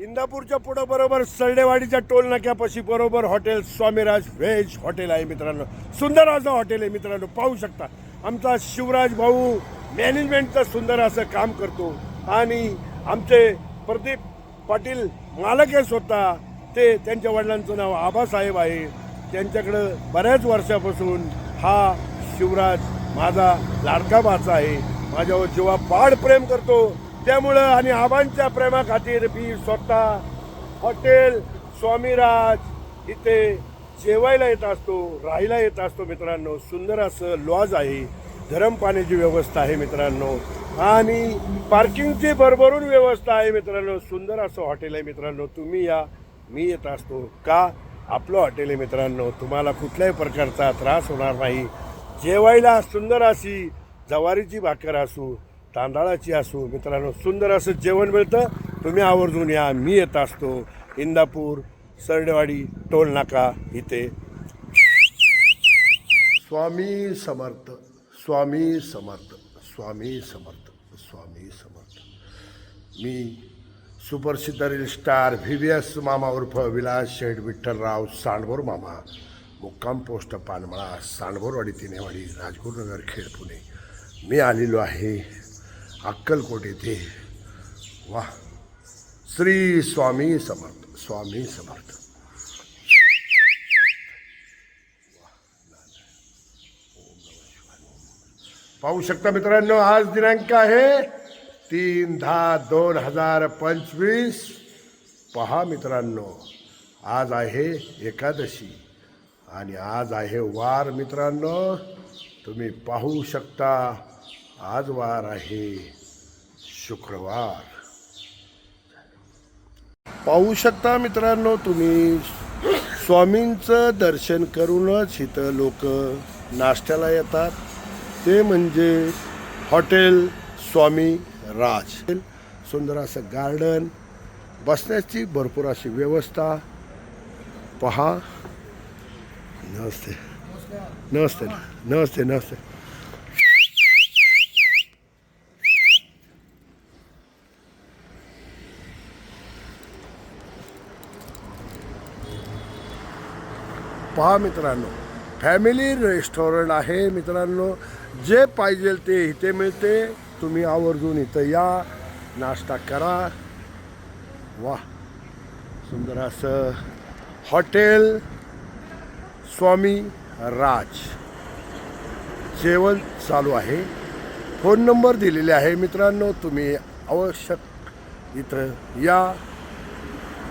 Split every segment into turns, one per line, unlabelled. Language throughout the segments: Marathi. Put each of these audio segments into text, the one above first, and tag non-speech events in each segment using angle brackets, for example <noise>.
इंदापूरच्या पुढं बरोबर सरडेवाडीच्या टोल नाक्यापाशी बरोबर हॉटेल स्वामीराज व्हेज हॉटेल आहे मित्रांनो. सुंदर असं हॉटेल आहे मित्रांनो. पाहू शकता. आमचा शिवराज भाऊ मॅनेजमेंटचं सुंदर असं काम करतो. आणि आमचे प्रदीप पाटील मालक आहे स्वतः. ते त्यांच्या वडिलांचं नाव आबासाहेब आहे. त्यांच्याकडं बऱ्याच वर्षापासून हा शिवराज माझा लाडका भाचा आहे. माझ्यावर जेव्हा पाड प्रेम करतो त्यामुळं आणि आबांच्या प्रेमाखातीर मी स्वतः हॉटेल स्वामीराज इथे जेवायला येत असतो राहायला येत असतो मित्रांनो. सुंदर असं लॉज आहे गरम पाण्याची व्यवस्था आहे मित्रांनो. आणि पार्किंगची भरभरून व्यवस्था आहे मित्रांनो. सुंदर असं हॉटेल आहे मित्रांनो. तुम्ही या मी येत असतो. का? आपलं हॉटेल आहे मित्रांनो. तुम्हाला कुठल्याही प्रकारचा त्रास होणार नाही. जेवायला सुंदर अशी जवारीची भाकर असू तांदळाची असू मित्रांनो सुंदर असं जेवण मिळतं. तुम्ही आवर्जून या. मी येत असतो इंदापूर सरडेवाडी टोल नाका इथे. स्वामी समर्थ स्वामी समर्थ स्वामी समर्थ स्वामी समर्थ. मी सुप्रसिद्ध reel star V V S मामा उर्फ विलास शेठ विठ्ठलराव सांडभोर मामा मुक्काम पोस्ट पानमळा सांडभोरवाडी तिनेवाडी राजगुरुनगर खेड पुणे. मी आलेलो आहे अक्कलकोट येथे. वा श्री स्वामी समर्थ स्वामी समर्थ. पाहू शकता मित्रांनो आज दिनांक आहे तीन दहा दोन हजार पंचवीस. पहा मित्रांनो आज आहे एकादशी आणि आज आहे वार मित्रांनो. तुम्ही पाहू शकता आज वार आहे शुक्रवार. पाहू शकता मित्रांनो तुम्ही स्वामींचं दर्शन करूनच इथं लोक नाश्त्याला येतात. ते म्हणजे हॉटेल स्वामी राज. सुंदर असं गार्डन बसण्याची भरपूर अशी व्यवस्था. पहा. नमस्ते. नमस्ते. नमस्ते नमस्ते. पहा मित्रांनो. फॅमिली रेस्टॉरंट आहे मित्रांनो. जे पाहिजे ते इथे मिळते. तुम्ही आवर्जून इथं या. नाश्ता करा. वा सुंदर असं हॉटेल स्वामी राज. जेवण चालू आहे. फोन नंबर दिलेले आहे मित्रांनो. तुम्ही आवश्यक इथं या.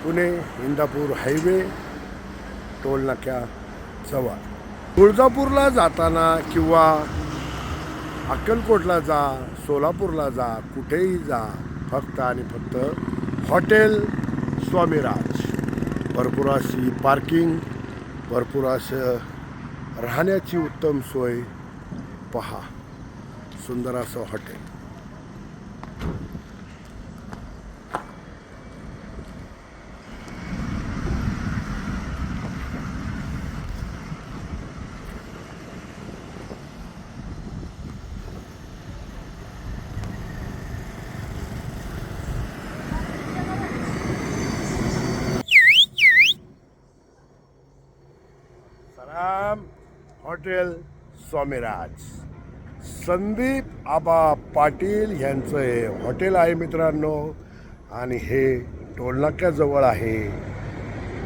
पुणे इंदापूर हायवे टोल नाक्या जवळ तुळजापूरला जाताना किंवा अक्कलकोटला जा सोलापूरला जा कुठेही जा फक्त आणि फक्त हॉटेल स्वामीराज. भरपूर अशी पार्किंग भरपूर असं राहण्याची उत्तम सोय पहा. सुंदर असं हॉटेल. हॉटेल स्वामीराज. संदीप आबा पाटील यांचं हे हॉटेल आहे मित्रांनो. आणि हे टोलनाक्याजवळ आहे.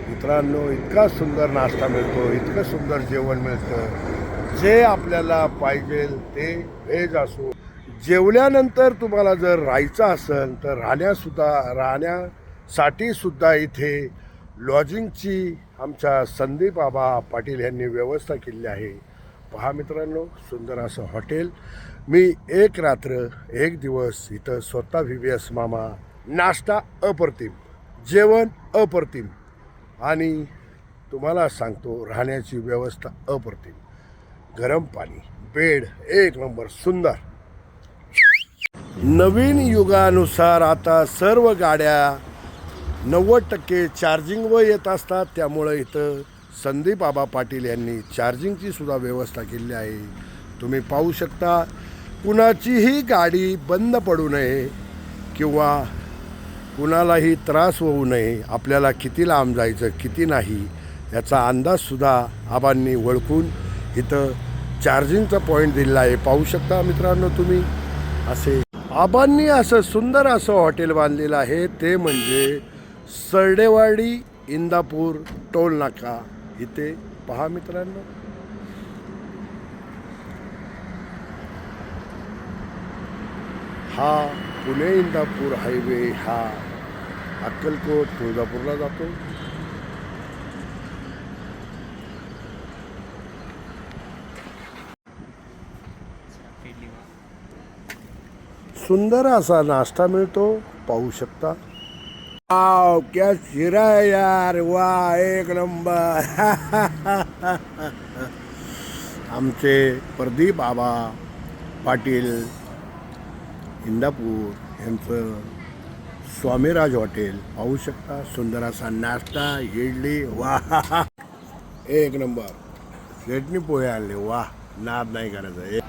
मित्रांनो इतका सुंदर नाश्ता मिळतो इतकं सुंदर जेवण मिळतं. जे आपल्याला पाहिजे ते व्हेज असो. जेवल्यानंतर तुम्हाला जर राहायचं असेल तर राहण्यासुद्धा राहण्यासाठी सुद्धा इथे लॉजिंगची आमच्या संदीप आबा पाटील यांनी व्यवस्था केली आहे. पहा मित्रांनो सुंदर असं हॉटेल. मी एक रात्र एक दिवस इथं स्वतः व्ही व्ही एस मामा नाश्ता अप्रतिम जेवण अप्रतिम आणि तुम्हाला सांगतो राहण्याची व्यवस्था अप्रतिम. गरम पाणी बेड एक नंबर सुंदर. नवीन युगानुसार आता सर्व गाड्या नव्वद टक्के चार्जिंगवर येत असतात. त्यामुळं इथं संदीप आबा पाटील यांनी चार्जिंगची सुद्धा व्यवस्था केली आहे. तुम्ही पाहू शकता कुणाचीही गाडी बंद पडू नये किंवा कुणालाही त्रास होऊ नये आपल्याला किती लांब जायचं किती नाही याचा अंदाजसुद्धा आबांनी ओळखून इथं चार्जिंगचा पॉईंट दिलेला आहे. पाहू शकता मित्रांनो तुम्ही असे आबांनी असं सुंदर असं हॉटेल बांधलेलं आहे. ते म्हणजे सरडेवाडी इंदापूर टोल नाका इथे पहा मित्रांनो. हा पुणे इंदापूर हायवे हा अक्कलकोट तुळजापूरला जातो. सुंदर असा नाश्ता मिळतो पाहू शकता. वाव क्या शिरा है यार वा एक नंबर. <laughs> आमचे प्रदीप बाबा पाटील इंदापूर यांचं स्वामीराज हॉटेल. पाहू शकता सुंदर असा नाश्ता इडली वा. <laughs> एक नंबर. चटणी पोहे आणले वा. नाद नाही करायचं.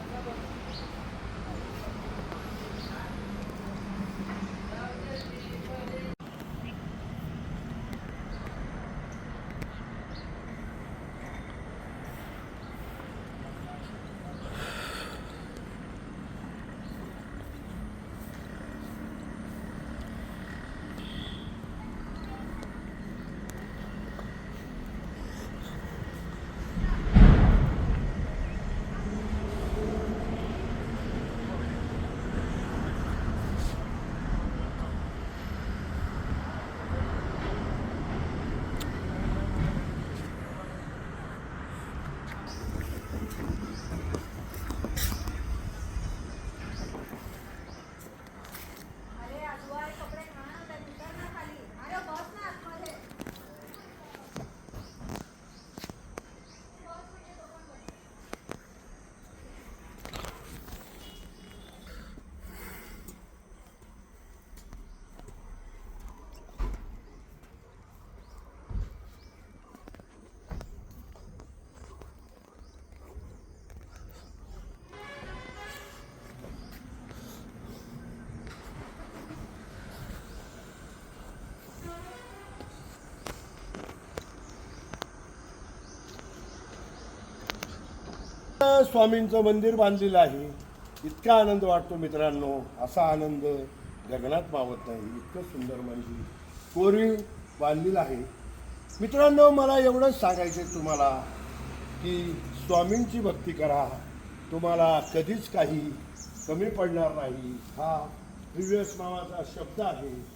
स्वामींचं मंदिर बांधलेलं आहे. इतका आनंद वाटतो मित्रांनो. असा आनंद गगनात मावत नाही. इतकं सुंदर मंदिर कोरीव बांधलेलं आहे. मित्रांनो मला एवढंच सांगायचं आहे तुम्हाला की स्वामींची भक्ती करा. तुम्हाला कधीच काही कमी पडणार नाही. हा प्रिव्हियस नावाचा शब्द आहे.